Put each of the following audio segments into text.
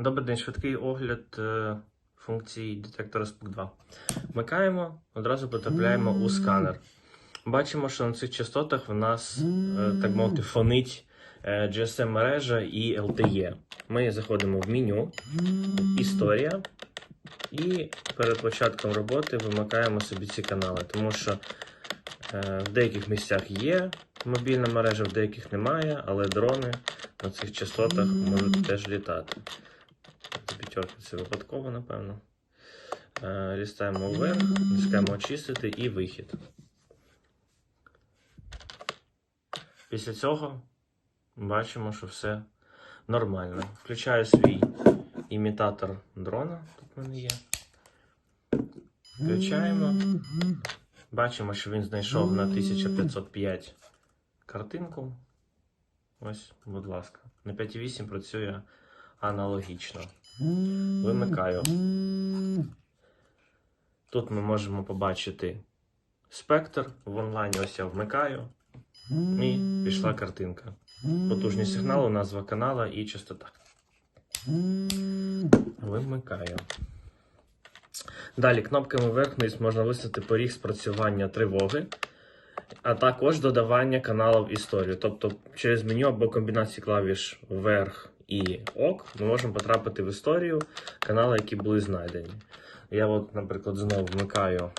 Добрий день, швидкий огляд е, функції детектора SPOC 2. Вмикаємо, одразу потрапляємо у сканер. Бачимо, що на цих частотах в нас, е, так мовити, фонить е, GSM-мережа і LTE. Ми заходимо в меню, історія, і перед початком роботи вимикаємо собі ці канали, тому що в деяких місцях є мобільна мережа, в деяких немає, але дрони на цих частотах можуть теж літати. Це це випадково, напевно. Е, Лістаємо вверх, натискаємо очистити і вихід. Після цього бачимо, що все нормально. Включаю свій імітатор дрона. Тут в мене є. Включаємо. Бачимо, що він знайшов на 1505 картинку. Ось, будь ласка. На 5.8 працює аналогічно. Вимикаю. Тут ми можемо побачити спектр. В онлайні ось я вмикаю. І пішла картинка. Потужність сигналу, назва канала і частота. Вимикаю. Далі кнопками вверх-вниз можна виставити поріг спрацювання тривоги, а також додавання каналів в історію. Тобто через меню або комбінації клавіш вверх і ок ми можемо потрапити в історію канали, які були знайдені. Я, от, наприклад, знову вмикаю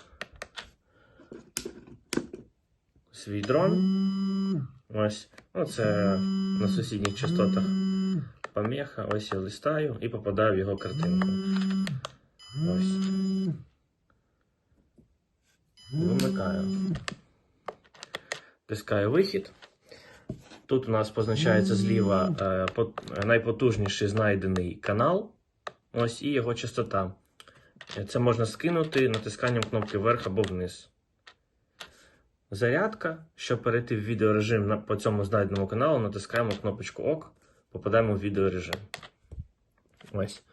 свій дрон. Ось. Оце на сусідніх частотах помеха. Ось я листаю і попадаю в його картинку. Ось. Вимикаю. Тискаю вихід. Тут у нас позначається зліва е, найпотужніший знайдений канал. Ось і його частота. Це можна скинути натисканням кнопки вверх або вниз. Зарядка. Щоб перейти в відеорежим по цьому знайденому каналу, натискаємо кнопочку ОК, попадаємо в відеорежим. Ось.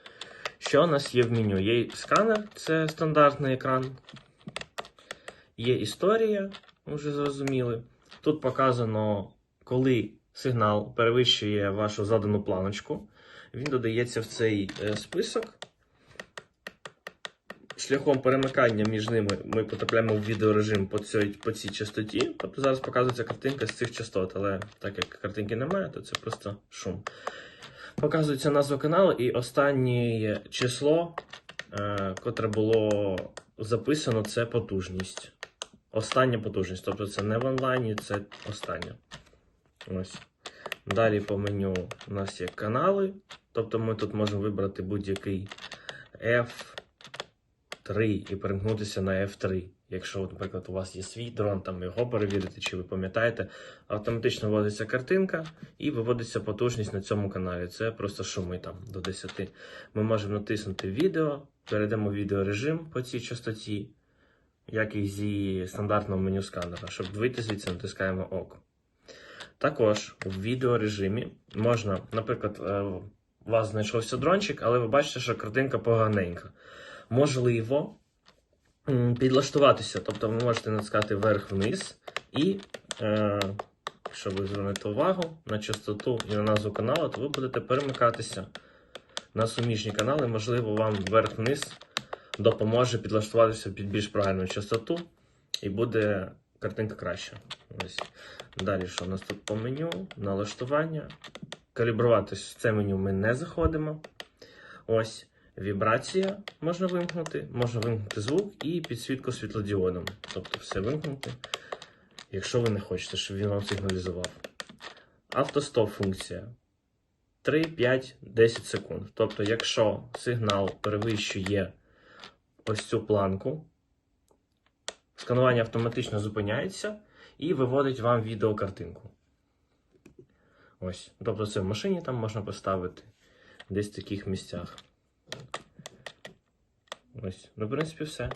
Що у нас є в меню? Є сканер, це стандартний екран. Є історія, ми вже зрозуміли. Тут показано, коли сигнал перевищує вашу задану планочку. Він додається в цей е, список. Шляхом перемикання між ними ми потрапляємо в відеорежим по цій, по цій частоті. Тобто зараз показується картинка з цих частот, але так як картинки немає, то це просто шум. Показується назва каналу і останнє число, е, котре було записано, це потужність. Остання потужність. Тобто це не в онлайні, це остання. Ось. Далі по меню у нас є канали. Тобто ми тут можемо вибрати будь-який F3 і перемкнутися на F3. Якщо, наприклад, у вас є свій дрон, там його перевірити, чи ви пам'ятаєте, автоматично вводиться картинка і виводиться потужність на цьому каналі. Це просто шуми там до 10. Ми можемо натиснути відео, перейдемо в відеорежим по цій частоті, як і зі стандартного меню сканера. Щоб вийти звідси, натискаємо ОК. Також у відеорежимі можна, наприклад, е, у вас знайшовся дрончик, але ви бачите, що картинка поганенька. Можливо, підлаштуватися. Тобто ви можете натискати вверх-вниз і, е, якщо ви звернете увагу на частоту і на назву каналу, то ви будете перемикатися на суміжні канали. Можливо, вам вверх-вниз допоможе підлаштуватися під більш правильну частоту, і буде картинка краща. Ось. Далі, що у нас тут по меню? Налаштування. Калібрувати це меню ми не заходимо. Ось. Вібрація можна вимкнути, можна вимкнути звук і підсвітку світлодіодом. Тобто все вимкнути, якщо ви не хочете, щоб він вам сигналізував. Автостоп функція 3, 5, 10 секунд. Тобто, якщо сигнал перевищує ось цю планку, сканування автоматично зупиняється і виводить вам відеокартинку. Ось. Тобто це в машині там можна поставити десь в таких місцях. Ось. Ну, в принципі, все.